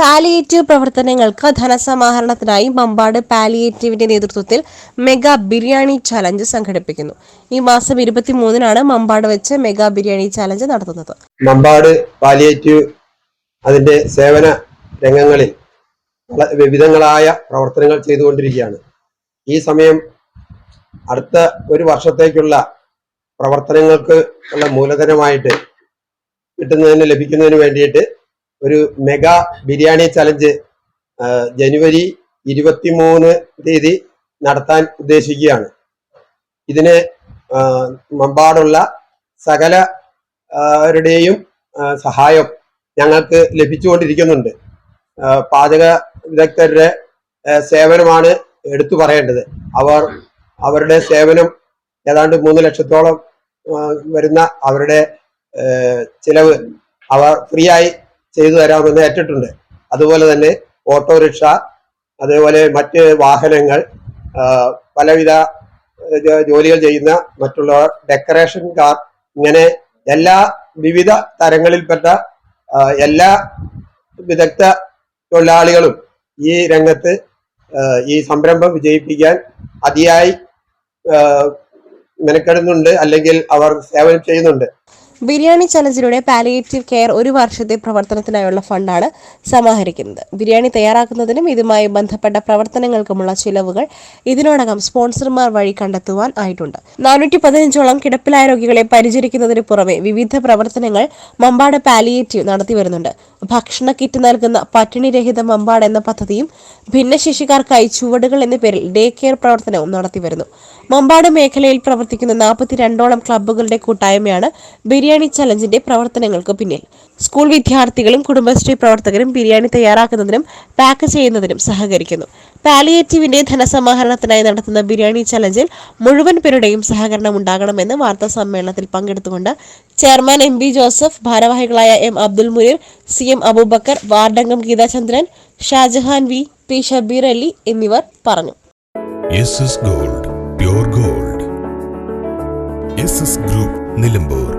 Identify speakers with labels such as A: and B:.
A: Palliative പ്രവർത്തനങ്ങൾക്ക് ധനസമാഹരണത്തിനായി മമ്പാട് പാലിയേറ്റീവിന്റെ നേതൃത്വത്തിൽ mega biryani challenge സംഘടിപ്പിക്കുന്നു. ഈ മാസം ഇരുപത്തിമൂന്നിനാണ് മമ്പാട് വെച്ച് മെഗാ ബിരിയാണി ചലഞ്ച് നടത്തുന്നത്.
B: മമ്പാട് പാലിയേറ്റീവ് അതിന്റെ സേവന രംഗങ്ങളിൽ വിവിധങ്ങളായ പ്രവർത്തനങ്ങൾ ചെയ്തുകൊണ്ടിരിക്കുകയാണ്. ഈ സമയം അടുത്ത ഒരു വർഷത്തേക്കുള്ള പ്രവർത്തനങ്ങൾക്ക് ഉള്ള മൂലധനമായിട്ട് കിട്ടുന്നതിന് ലഭിക്കുന്നതിന് വേണ്ടിയിട്ട് ഒരു മെഗാ ബിരിയാണി ചലഞ്ച് ജനുവരി ഇരുപത്തിമൂന്ന് തീയതി നടത്താൻ ഉദ്ദേശിക്കുകയാണ്. ഇതിന് മമ്പാടുള്ള സകല രുടെയും സഹായം ഞങ്ങൾക്ക് ലഭിച്ചുകൊണ്ടിരിക്കുന്നുണ്ട്. പാചക വിദഗ്ധരുടെ സേവനമാണ് എടുത്തു പറയേണ്ടത്. അവർ അവരുടെ സേവനം ഏതാണ്ട് മൂന്ന് ലക്ഷത്തോളം വരുന്ന അവരുടെ ചിലവ് അവർ ഫ്രീ ആയി ചെയ്തു തരാമെന്ന് ഏറ്റിട്ടുണ്ട്. അതുപോലെ തന്നെ ഓട്ടോറിക്ഷ അതേപോലെ മറ്റ് വാഹനങ്ങൾ പലവിധ ജോലികൾ ചെയ്യുന്ന മറ്റുള്ള ഡെക്കറേഷൻ കാർ ഇങ്ങനെ എല്ലാ വിവിധ തരങ്ങളിൽപ്പെട്ട എല്ലാ വിദഗ്ധ തൊഴിലാളികളും ഈ രംഗത്ത് ഈ സംരംഭം വിജയിപ്പിക്കാൻ അതിയായി മെനക്കെടുന്നുണ്ട് അല്ലെങ്കിൽ അവർ സേവനം ചെയ്യുന്നുണ്ട്.
A: ബിരിയാണി ചലഞ്ചിലൂടെ പാലിയേറ്റീവ് കെയർ ഒരു വർഷത്തെ പ്രവർത്തനത്തിനായുള്ള ഫണ്ടാണ് സമാഹരിക്കുന്നത്. ബിരിയാണി തയ്യാറാക്കുന്നതിനും ഇതുമായി ബന്ധപ്പെട്ട പ്രവർത്തനങ്ങൾക്കുമുള്ള ചിലവുകൾ ഇതിനോടകം സ്പോൺസർമാർ വഴി കണ്ടെത്തുവാൻ ആയിട്ടുണ്ട്. നാനൂറ്റി പതിനഞ്ചോളം കിടപ്പിലായ രോഗികളെ പരിചരിക്കുന്നതിന് പുറമെ വിവിധ പ്രവർത്തനങ്ങൾ മമ്പാട് പാലിയേറ്റീവ് നടത്തി വരുന്നുണ്ട്. ഭക്ഷണ കിറ്റ് നൽകുന്ന പട്ടിണി രഹിത മമ്പാട് എന്ന പദ്ധതിയും ഭിന്നശേഷിക്കാർക്കായി ചുവടുകൾ എന്ന പേരിൽ ഡേ കെയർ പ്രവർത്തനവും നടത്തിവരുന്നു. മമ്പാട് മേഖലയിൽ പ്രവർത്തിക്കുന്ന നാൽപ്പത്തിരണ്ടോളം ക്ലബ്ബുകളുടെ കൂട്ടായ്മയാണ് ബിരിയാണി ചലഞ്ചിന്റെ പ്രവർത്തനങ്ങൾക്ക് പിന്നിൽ. സ്കൂൾ വിദ്യാർത്ഥികളും കുടുംബശ്രീ പ്രവർത്തകരും ബിരിയാണി തയ്യാറാക്കുന്നതിനും പാക്ക് ചെയ്യുന്നതിനും സഹകരിക്കുന്നു. പാലിയേറ്റീവിന്റെ ധനസമാഹരണത്തിനായി നടത്തുന്ന ബിരിയാണി ചലഞ്ചിൽ മുഴുവൻ പേരുടെയും സഹകരണം ഉണ്ടാകണമെന്ന് വാർത്താ സമ്മേളനത്തിൽ പങ്കെടുത്തുകൊണ്ട് ചെയർമാൻ എം ബി ജോസഫ് ഭാരവാഹികളായ M Abdul Munir C M Abubakar വാർഡംഗം Geethachandran Shajahan V P Shabeer Ali എന്നിവർ പറഞ്ഞു.
C: Gold gold. ഗ്രൂപ്പ് നിലമ്പൂർ.